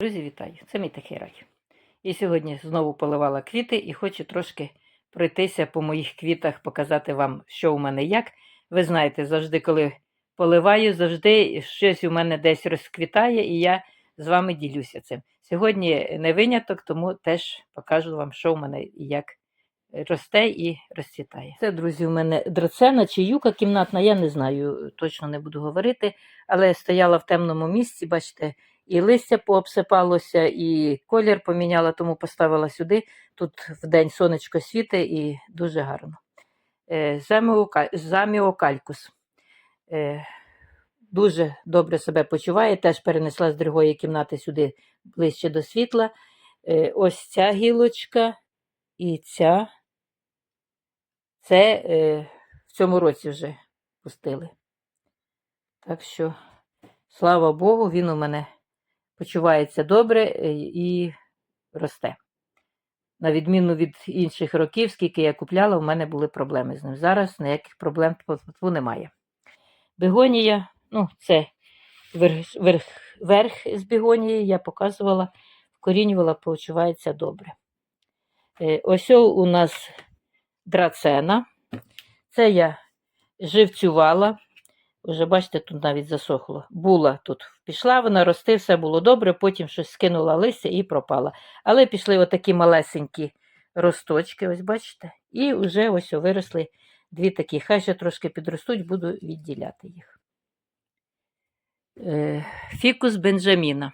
Друзі, вітаю! Це мій такий рай. І сьогодні знову поливала квіти і хочу трошки пройтися по моїх квітах, показати вам, що у мене як. Ви знаєте, завжди, коли поливаю, завжди щось у мене десь розквітає, і я з вами ділюся цим. Сьогодні не виняток, тому теж покажу вам, що у мене і як росте і розцвітає. Це, друзі, у мене драцена чи юка кімнатна, я не знаю, точно не буду говорити, але стояла в темному місці, бачите, і листя пообсипалося, і колір поміняла, тому поставила сюди. Тут в день сонечко світить і дуже гарно. Е, Заміокалькус. Е, Дуже добре себе почуває, теж перенесла з другої кімнати сюди ближче до світла. Е, Ось ця гілочка і ця. Це в цьому році вже пустили. Так що, слава Богу, він у мене почувається добре е, і росте. На відміну від інших років, скільки я купляла, у мене були проблеми з ним. Зараз ніяких проблем немає. Бегонія, ну, це верх, верх, верх з бегонії, я показувала, вкорінювала, почувається добре. Е, Ось у нас драцена. Це я живцювала. Уже бачите, тут навіть засохло. Була тут. Пішла вона рости, все було добре, потім щось скинула листя і пропала. Але пішли отакі малесенькі росточки, ось бачите, і вже ось виросли дві такі. Хай ще трошки підростуть, буду відділяти їх. Е, Фікус Бенджаміна.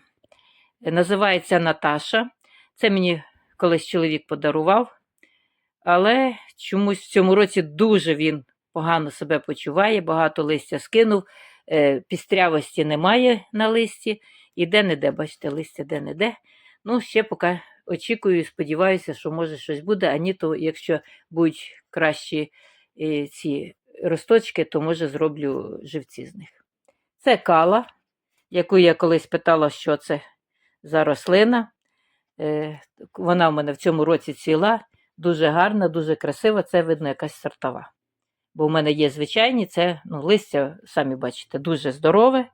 Називається Наташа. Це мені колись чоловік подарував. Але чомусь в цьому році дуже він погано себе почуває, багато листя скинув, е, пістрявості немає на листі, і де-не-де, бачите, листя де-не-де. Ну, ще поки очікую і сподіваюся, що може щось буде, а ні, то якщо будуть кращі е, ці росточки, то може зроблю живці з них. Це кала, яку я колись питала, що це за рослина. Е, Вона в мене в цьому році ціла. Дуже гарна, дуже красива, це видно якась сортова. Бо в мене є звичайні, це ну, листя, самі бачите, дуже здорове.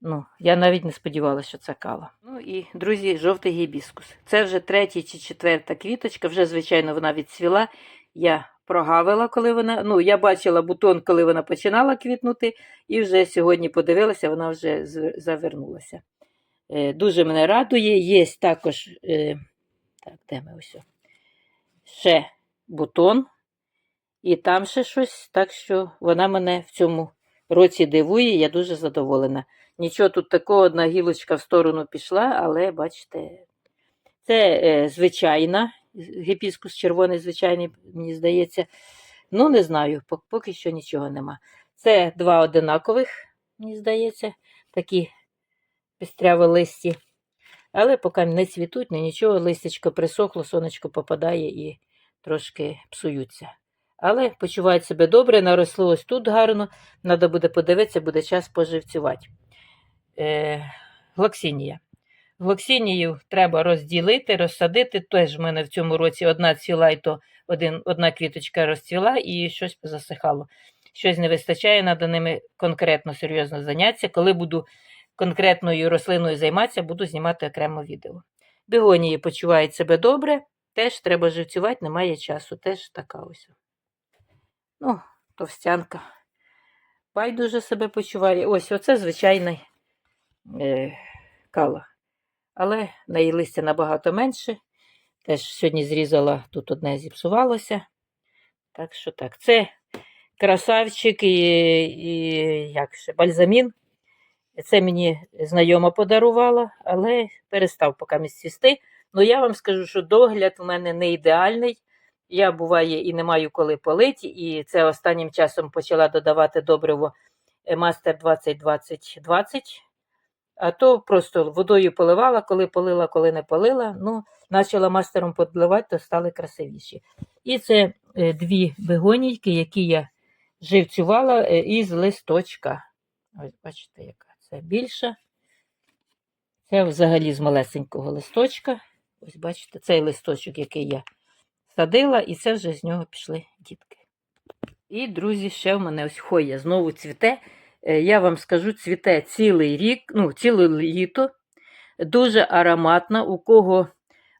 Ну, Я навіть не сподівалася, що це кава. Ну і, друзі, жовтий гібіскус. Це вже третя чи четверта квіточка, вже, звичайно, вона відцвіла. Я прогавила, коли вона. Ну, я бачила бутон, коли вона починала квітнути, і вже сьогодні подивилася, вона вже завернулася. Е, дуже мене радує. Є також. Е, так, де ми ось? ще бутон, і там ще щось, так що вона мене в цьому році дивує, я дуже задоволена. Нічого тут такого, одна гілочка в сторону пішла, але бачите, це е, звичайна, гіпіскус червоний, звичайний, мені здається. Ну, не знаю, поки що нічого нема. Це два одинакових, мені здається, такі пістряві листі. Але поки не цвітуть, не нічого, листячко присохло, сонечко попадає і трошки псуються. Але почувають себе добре, наросло ось тут гарно. Треба буде подивитися, буде час поживцювати. Е, глоксинія. Глоксинію треба розділити, розсадити. Теж в мене в цьому році одна ціла, і то один, одна квіточка розцвіла і щось засихало. Щось не вистачає, треба ними конкретно серйозно зайнятися. Коли буду конкретною рослиною займатися, буду знімати окремо відео. Бігонії почувають себе добре, теж треба живцювати, немає часу. Теж така ось. Ну, товстянка. Байдуже себе почуває. Ось оце звичайний е, кала. Але на її листя набагато менше. Теж сьогодні зрізала, тут одне зіпсувалося. Так що так, це красавчик і, і як ще, бальзамін. Це мені знайома подарувала, але перестав поки місць цвісти. Ну я вам скажу, що догляд у мене не ідеальний. Я буває і не маю коли полити, і це останнім часом почала додавати добриво е, Мастер 20-20-20. А то просто водою поливала, коли полила, коли не полила. Ну, почала мастером подливати, то стали красивіші. І це е, дві бегонійки, які я живцювала е, із листочка. Ось бачите, яка це більша. Це взагалі з малесенького листочка. Ось бачите, цей листочок, який я садила, і це вже з нього пішли дітки. І, друзі, ще в мене ось хоя знову цвіте. Е, Я вам скажу, цвіте цілий рік, ну, ціле літо. дуже ароматна. У кого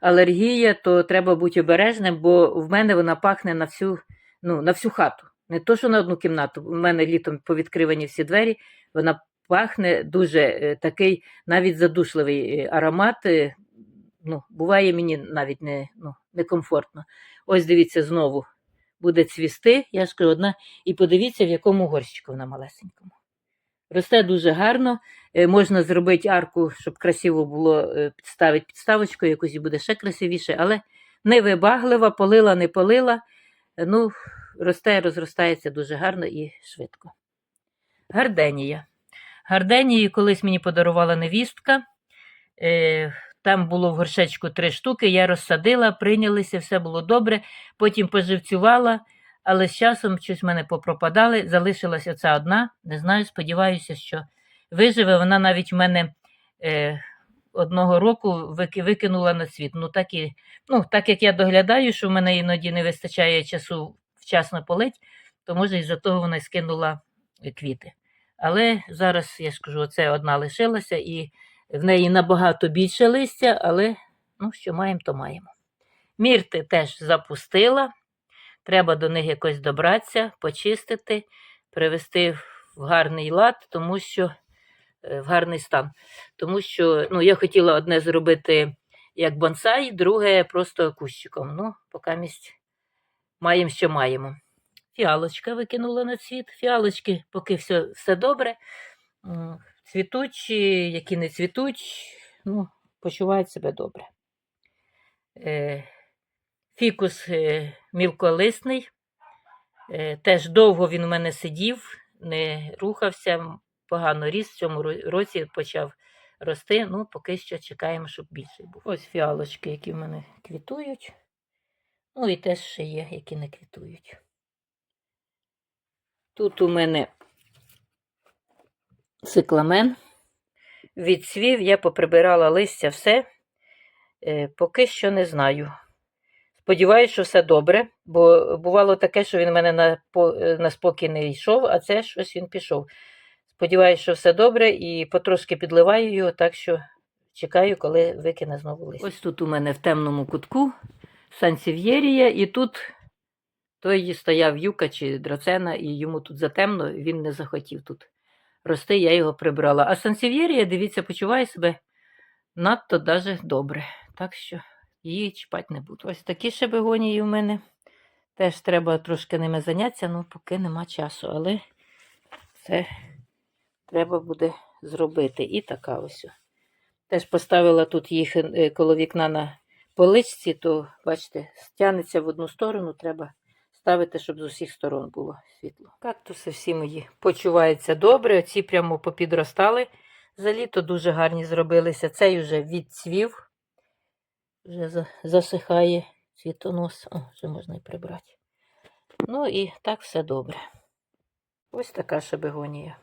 алергія, то треба бути обережним, бо в мене вона пахне на всю, ну, на всю хату. Не то, що на одну кімнату. У мене літом повідкривані всі двері, вона пахне дуже е, такий навіть задушливий е, аромат. Ну, буває мені навіть не, ну, некомфортно. Ось дивіться, знову буде цвісти, я ж кажу, одна, і подивіться, в якому горщику вона малесенькому. Росте дуже гарно. Е, Можна зробити арку, щоб красиво було е, підставити підставочку, якось і буде ще красивіше, але невибаглива, полила, не полила. Е, Ну, росте, розростається дуже гарно і швидко. Гарденія. Гарденії колись мені подарувала невістка. Там було в горшечку три штуки, я розсадила, прийнялися, все було добре. Потім поживцювала, але з часом щось в мене попропадали. Залишилася оця одна. Не знаю, сподіваюся, що виживе. Вона навіть в мене е, одного року викинула на світ. Ну так, і, ну, так як я доглядаю, що в мене іноді не вистачає часу вчасно полить, то може із-за того вона скинула е, квіти. Але зараз, я ж кажу, оце одна лишилася, і в неї набагато більше листя, але ну, що маємо, то маємо. Мірти теж запустила. Треба до них якось добратися, почистити, привести в гарний лад, тому що е, в гарний стан. Тому що ну, я хотіла одне зробити як бонсай, друге просто кущиком. Ну, поки місць маємо, що маємо. Фіалочка викинула на цвіт. Фіалочки, поки все, все добре. Е, які не цвітуть, ну, почувають себе добре. Е, Фікус е, мілколисний. Е, Теж довго він у мене сидів, не рухався, погано ріс. В цьому році почав рости. Ну, поки що чекаємо, щоб більший був. Ось фіалочки, які в мене квітують. Ну і теж ще є, які не квітують. Тут у мене цикламен. Відцвів, я поприбирала листя, все. Е, поки що не знаю. Сподіваюсь, що все добре, бо бувало таке, що він мене на, е, на спокій не йшов, а це щось він пішов. Сподіваюсь, що все добре, і потрошки підливаю його, так що чекаю, коли викине знову листя. Ось тут у мене в темному кутку сансів'єрія, і тут той стояв юка чи драцена, і йому тут затемно, він не захотів тут рости, я його прибрала. А сансів'єрія, дивіться, почуває себе надто даже добре. Так що її чіпати не буду. Ось такі ще бегонії у мене. Теж треба трошки ними зайнятися, ну поки нема часу, але це треба буде зробити. І така ось. Теж поставила тут їх е, коло вікна на поличці, то, бачите, стягнеться в одну сторону, треба ставити, щоб з усіх сторон було світло. Кактуси всі мої почуваються добре. Оці прямо попідростали. За літо дуже гарні зробилися. Цей вже відцвів, вже засихає цвітонос. О, вже можна і прибрати. Ну і так все добре. Ось така ще бегонія.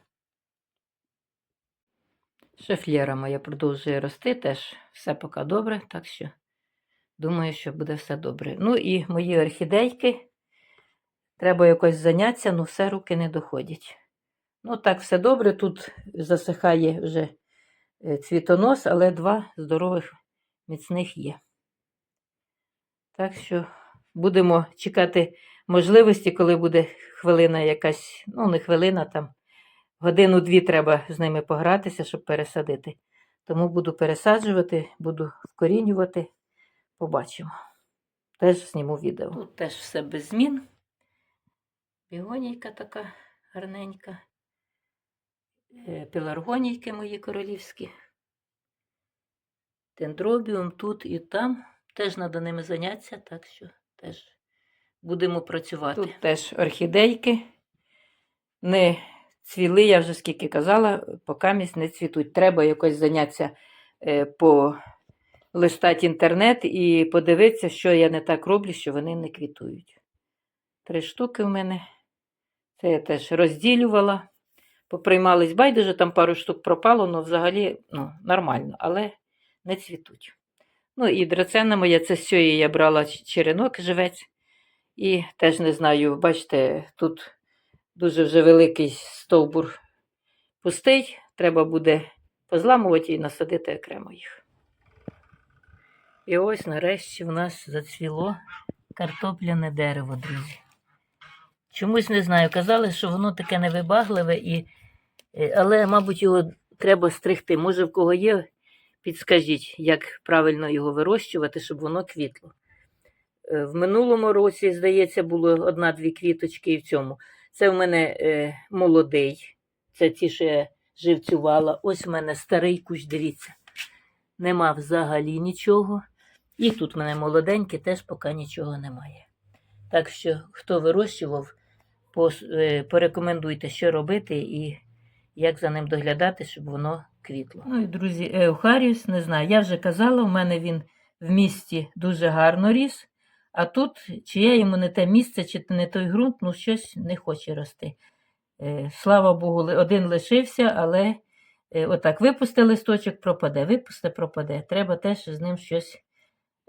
Шефлєра моя продовжує рости, теж все поки добре, так що думаю, що буде все добре. Ну і мої орхідейки. Треба якось зайнятися, ну все руки не доходять. Ну так, все добре. Тут засихає вже е, цвітонос, але два здорових міцних є. Так що будемо чекати можливості, коли буде хвилина якась, ну, не хвилина, там годину-дві треба з ними погратися, щоб пересадити. Тому буду пересаджувати, буду вкорінювати. Побачимо. Теж зніму відео. Тут теж все без змін. Бігонійка така гарненька. Е, Пеларгонійки мої королівські. Дендробіум тут і там. Теж треба ними зайнятися, так що теж будемо працювати. Тут теж орхідейки. Не цвіли, я вже скільки казала, поки місць не цвітуть. Треба якось зайнятися е, по листати інтернет і подивитися, що я не так роблю, що вони не квітують. Три штуки в мене. Це я теж розділювала. Поприймались байдуже, там пару штук пропало, але взагалі ну, нормально, але не цвітуть. Ну і драцена моя, це з цієї я брала черенок живець. І теж не знаю, бачите, тут дуже вже великий стовбур пустий. Треба буде позламувати і насадити окремо їх. І ось нарешті в нас зацвіло картопляне дерево, друзі. Чомусь не знаю, казали, що воно таке невибагливе, і... е, але, мабуть, його треба стригти. Може, в кого є, підскажіть, як правильно його вирощувати, щоб воно квітло. Е, В минулому році, здається, було одна-дві квіточки і в цьому. Це в мене е, молодий, це ті, що я живцювала. Ось в мене старий кущ, дивіться. Нема взагалі нічого. І тут в мене молоденький, теж поки нічого немає. Так що, хто вирощував, порекомендуйте, що робити і як за ним доглядати, щоб воно квітло. Ну і друзі, Еухаріус, не знаю, я вже казала, у мене він в місті дуже гарно ріс, а тут, чи я йому не те місце, чи не той ґрунт, ну щось не хоче рости. Е, Слава Богу, один лишився, але е, отак випусти листочок, пропаде, випусти, пропаде. Треба теж з ним щось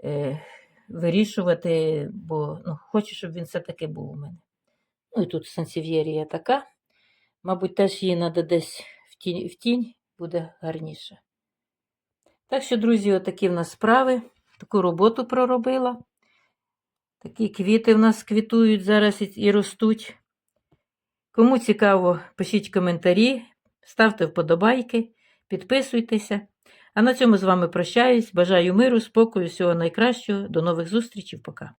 е, вирішувати, бо ну, хочу, щоб він все-таки був у мене. Ну і тут сансів'єрія така. Мабуть, теж її треба десь в тінь, в тінь буде гарніше. Так що, друзі, отакі в нас справи. Таку роботу проробила. Такі квіти в нас квітують зараз і, ростуть. Кому цікаво, пишіть коментарі, ставте вподобайки, підписуйтеся. А на цьому з вами прощаюсь. Бажаю миру, спокою, всього найкращого. До нових зустрічей. Пока.